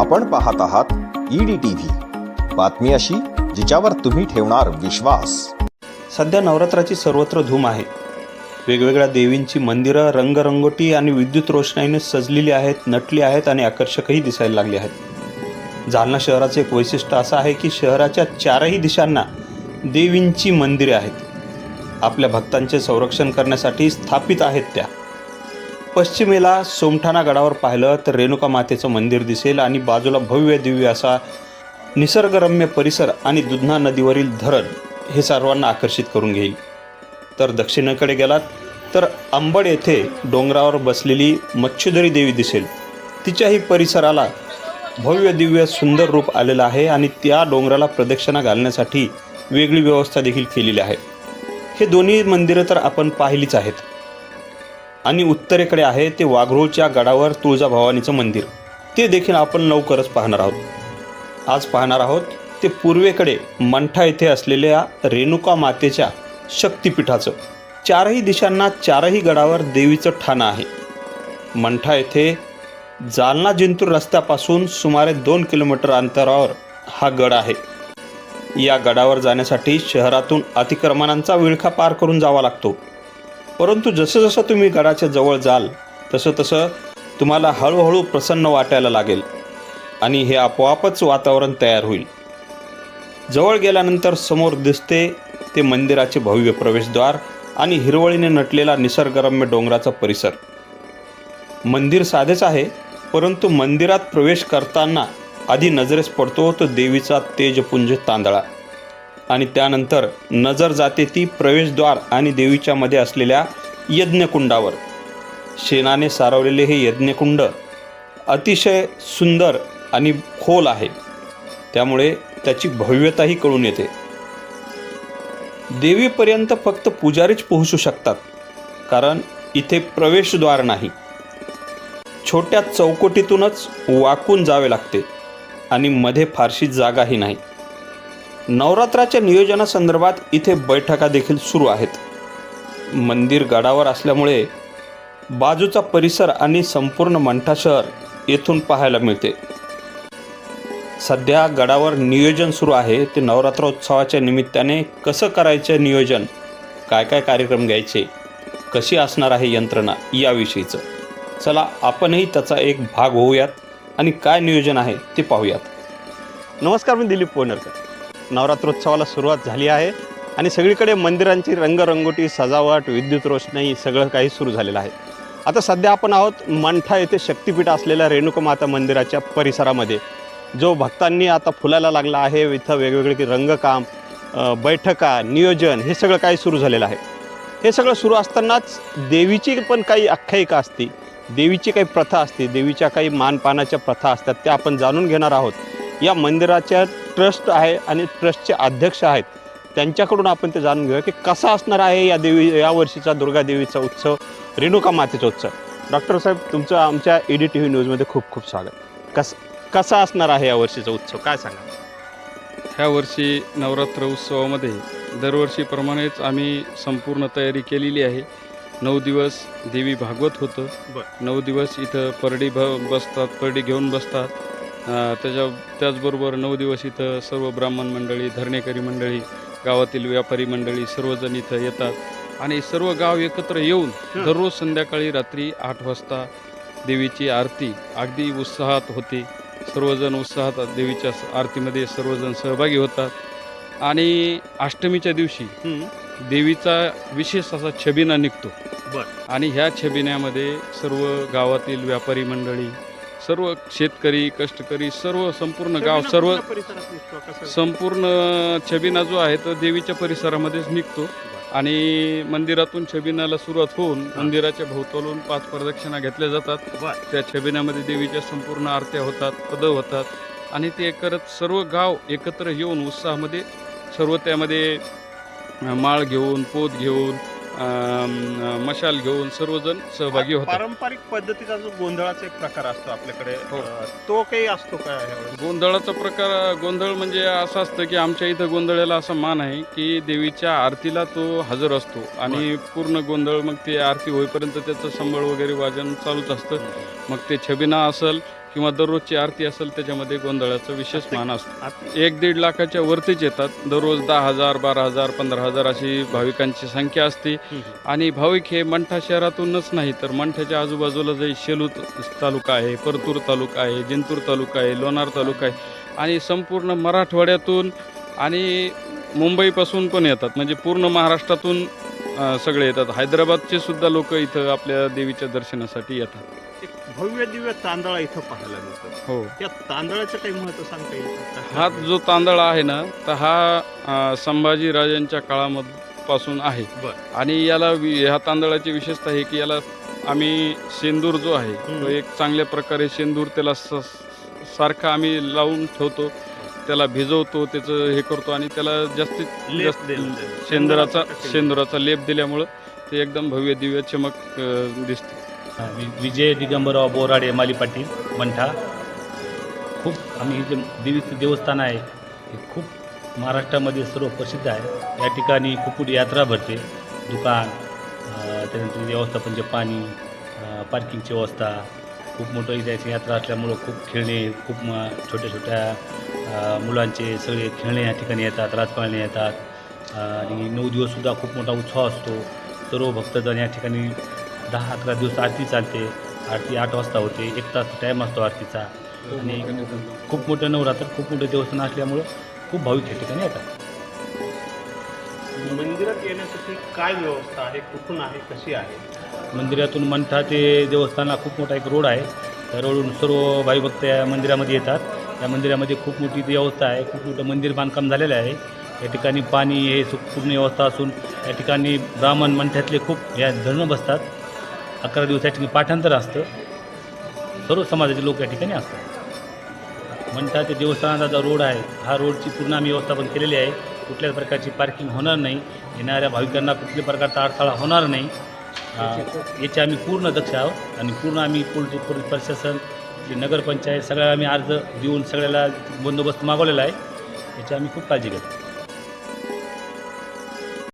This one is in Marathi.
आपण पाहत आहात ईडी टीव्ही बातमी अशी जिच्यावर तुम्ही ठेवणार विश्वास. सध्या नवरात्राची सर्वत्र धूम आहे. वेगवेगळ्या देवींची मंदिरं रंगरंगोटी आणि विद्युत रोषणाईने सजलेली आहेत नटली आहेत आणि आकर्षकही दिसायला लागले आहेत. जालना शहराचे एक वैशिष्ट्य असं आहे की शहराच्या चारही दिशांना देवींची मंदिरे आहेत. आपल्या भक्तांचे संरक्षण करण्यासाठी स्थापित आहेत त्या. पश्चिमेला सोमठाणा गडावर पाहिलं तर रेणुका मातेचं मंदिर दिसेल आणि बाजूला भव्य दिव्य असा निसर्गरम्य परिसर आणि दुधना नदीवरील धरण हे सर्वांना आकर्षित करून घेईल. तर दक्षिणेकडे गेलात तर आंबड येथे डोंगरावर बसलेली मच्छुदरी देवी दिसेल. तिच्याही परिसराला भव्य दिव्य सुंदर रूप आलेलं आहे आणि त्या डोंगराला प्रदक्षिणा घालण्यासाठी वेगळी व्यवस्था देखील केलेली आहे. हे दोन्ही मंदिरं तर आपण पाहिलीच आहेत. आणि उत्तरेकडे आहे ते वाघरोळच्या गडावर तुळजाभवानीचं मंदिर. ते देखील आपण लवकरच पाहणार आहोत. आज पाहणार आहोत ते पूर्वेकडे मंठा येथे असलेल्या रेणुका मातेच्या शक्तिपीठाचं. चारही दिशांना चारही गडावर देवीचं ठाणं आहे. मंठा येथे जालना जिंतूर रस्त्यापासून सुमारे दोन किलोमीटर अंतरावर हा गड आहे. या गडावर जाण्यासाठी शहरातून अतिक्रमणांचा विळखा पार करून जावा लागतो. परंतु जसं जसं तुम्ही गडाच्या जवळ जाल तसं तसं तुम्हाला हळूहळू प्रसन्न वाटायला लागेल आणि हे आपोआपच वातावरण तयार होईल. जवळ गेल्यानंतर समोर दिसते ते मंदिराचे भव्य प्रवेशद्वार आणि हिरवळीने नटलेला निसर्गरम्य डोंगराचा परिसर. मंदिर साधेच आहे परंतु मंदिरात प्रवेश करताना आधी नजरेस पडतो तो देवीचा तेजपुंज तांदळा. आणि त्यानंतर नजर जाते ती प्रवेशद्वार आणि देवीच्या मध्ये असलेल्या यज्ञकुंडावर. शेणाने सारवलेले हे यज्ञकुंड अतिशय सुंदर आणि खोल आहे. त्यामुळे त्याची भव्यताही कळून येते. देवीपर्यंत फक्त पुजारीच पोहोचू शकतात कारण इथे प्रवेशद्वार नाही. छोट्या चौकटीतूनच वाकून जावे लागते आणि मध्ये फारशी जागाही नाही. नवरात्राच्या नियोजनासंदर्भात इथे बैठका देखील सुरू आहेत. मंदिर गडावर असल्यामुळे बाजूचा परिसर आणि संपूर्ण मंठा शहर येथून पाहायला मिळते. सध्या गडावर नियोजन सुरू आहे. ते नवरात्रोत्सवाच्या निमित्ताने कसं करायचं नियोजन काय काय कार्यक्रम घ्यायचे कशी असणार आहे यंत्रणा याविषयीचं. चला आपणही त्याचा एक भाग होऊयात आणि काय नियोजन आहे ते पाहूयात. नमस्कार मी दिलीप पोनरकर नवरात्रोत्सवाला सुरुवात झाली आहे. आणि सगळीकडे मंदिरांची रंगरंगोटी सजावट विद्युत रोषणाई सगळं काही सुरू झालेलं आहे. आता सध्या आपण आहोत मंठा येथे शक्तिपीठ असलेल्या रेणुका माता मंदिराच्या परिसरामध्ये. जो भक्तांनी आता फुलायला लागला आहे. इथं वेगवेगळे रंगकाम बैठका नियोजन हे सगळं काही सुरू झालेलं आहे. हे सगळं सुरू असतानाच देवीची पण काही आख्यायिका असते. देवीची काही प्रथा असते. देवीच्या काही मानपानाच्या प्रथा असतात त्या आपण जाणून घेणार आहोत. या मंदिराच्या ट्रस्ट आहे आणि ट्रस्टचे अध्यक्ष आहेत. त्यांच्याकडून आपण ते जाणून घेऊया की कसा असणार आहे या देवी या वर्षीचा दुर्गा देवीचा उत्सव रेणुका मातेचा उत्सव. डॉक्टर साहेब तुमचं आमच्या ई डी टी व्ही न्यूजमध्ये खूप खूप स्वागत. कस कसा असणार आहे या वर्षीचा उत्सव? काय सांगा ह्या वर्षी नवरात्र उत्सवामध्ये दरवर्षीप्रमाणेच आम्ही संपूर्ण तयारी केलेली आहे. नऊ दिवस देवी भागवत होतं. नऊ दिवस इथं परडी भ बसतात परडी घेऊन बसतात. त्याच्या त्याचबरोबर नऊ दिवस इथं सर्व ब्राह्मण मंडळी धरणेकरी मंडळी गावातील व्यापारी मंडळी सर्वजण इथं येतात. आणि सर्व गाव एकत्र येऊन. दररोज संध्याकाळी रात्री आठ वाजता देवीची आरती अगदी उत्साहात होते. सर्वजण उत्साहात देवीच्या आरतीमध्ये सर्वजण सहभागी होतात. आणि अष्टमीच्या दिवशी देवीचा विशेष असा छबिना निघतो. आणि ह्या छबिन्यामध्ये सर्व गावातील व्यापारी मंडळी सर्व शेतकरी कष्टकरी सर्व संपूर्ण गाव सर्व संपूर्ण छबिना जो आहे तो देवीच्या परिसरामध्येच निघतो. आणि मंदिरातून छबिनाला सुरुवात होऊन मंदिराच्या भोवतालून पाच प्रदक्षिणा घेतल्या जातात. त्या छबिन्यामध्ये देवीच्या संपूर्ण आरत्या होतात पद होतात. आणि ते करत सर्व गाव एकत्र येऊन उत्साहामध्ये सर्व त्यामध्ये माळ घेऊन पोत घेऊन मशाल घेऊन सर्वजण सहभागी होतात पारंपरिक पद्धतीचा जो गोंधळाचा एक प्रकार असतो आपल्याकडे हो. अ, तो काही असतो का यावेळेस? गोंधळाचा प्रकार गोंधळ म्हणजे असं असतं की आमच्या इथं गोंधळाला असा मान आहे की देवीच्या आरतीला तो हजर असतो आणि पूर्ण गोंधळ मग ते आरती होईपर्यंत त्याचं संबळ वगैरे वाजन चालूच असतं मग ते छबिना असेल किंवा दररोजची आरती असेल त्याच्यामध्ये गोंधळाचा विशेष मान असतो. एक दीड लाखाच्या वरतीच येतात. दररोज दहा हजार बारा हजार पंधरा हजार अशी भाविकांची संख्या असते. आणि भाविक हे मंठा शहरातूनच नाही तर मंठ्याच्या आजूबाजूला जे शेलू तालुका आहे परतूर तालुका आहे जिंतूर तालुका आहे लोणार तालुका आहे आणि संपूर्ण मराठवाड्यातून आणि मुंबईपासून पण येतात. म्हणजे पूर्ण महाराष्ट्रातून सगळे येतात. हैदराबादचे सुद्धा लोक इथं आपल्या देवीच्या दर्शनासाठी येतात. भव्य दिव्य तांदळा इथं पाहायला मिळतो. हो. त्या तांदळाचं काही महत्त्व सांगता येईल? हा जो तांदळ आहे ना तर हा अ, संभाजी राजांच्या काळापासून आहे. बरं. आणि याला ह्या तांदळाची विशेषता आहे की याला आम्ही शेंदूर जो आहे. तो एक चांगल्या प्रकारे शेंदूर त्याला सारखा आम्ही लावून ठेवतो त्याला भिजवतो त्याचं हे करतो आणि त्याला जास्तीत जास्त शेंदुराचा शेंदुराचा लेप दिल्यामुळं ते एकदम भव्य दिव्य चमक दिसते. वि- विजय दिगंबरराव बोराडे माली पाटील मंठा. खूप आम्ही जे देवीचं देवस्थान आहे हे खूप महाराष्ट्रामध्ये सर्व प्रसिद्ध आहे. या ठिकाणी खूप मोठी यात्रा भरते दुकान अं, त्यानंतर व्यवस्थापनचे पाणी पार्किंगची व्यवस्था खूप मोठं इथे यात्रा असल्यामुळं खूप खेळणे खूप म छोट्या छोट्या मुलांचे सगळे खेळणे या ठिकाणी येतात राजपाळणे येतात. आणि नऊ दिवससुद्धा खूप मोठा उत्सव असतो. सर्व भक्तजण या ठिकाणी दहा अकरा दिवस आरती चालते. आरती आठ वाजता होते एक तास टाईम असतो आरतीचा. आणि खूप मोठं नवरात्र खूप मोठं देवस्थान असल्यामुळं खूप भाविक या ठिकाणी येतात. मंदिरात येण्यासाठी काय व्यवस्था आहे? कुठून आहे? कशी आहे? मंदिरातून मंठा ते देवस्थानला खूप मोठा एक रोड आहे. त्या रोडवरून सर्व भाविभक्त या मंदिरामध्ये येतात. या मंदिरामध्ये खूप मोठी ती व्यवस्था आहे. खूप मोठं मंदिर बांधकाम झालेलं आहे. या ठिकाणी पाणी हे सु- पूर्ण व्यवस्था असून या ठिकाणी ब्राह्मण मंठ्यातले खूप या धरणं बसतात. अकरा दिवस या ठिकाणी पाठांतर असतं. सर्व समाजाचे लोक या ठिकाणी असतात. म्हणतात ते देवस्थानाचा जो रोड आहे हा रोडची पूर्ण आम्ही व्यवस्थापन केलेली आहे. कुठल्याच प्रकारची पार्किंग होणार नाही. येणाऱ्या भाविकांना कुठल्याही प्रकारचा अडथळा होणार नाही. याची आम्ही पूर्ण दक्ष आहोत आणि पूर्ण आम्ही पोलीस पोलीस प्रशासन नगरपंचायत सगळ्याला आम्ही अर्ज देऊन सगळ्याला बंदोबस्त मागवलेला आहे. याची आम्ही खूप काळजी घेतो.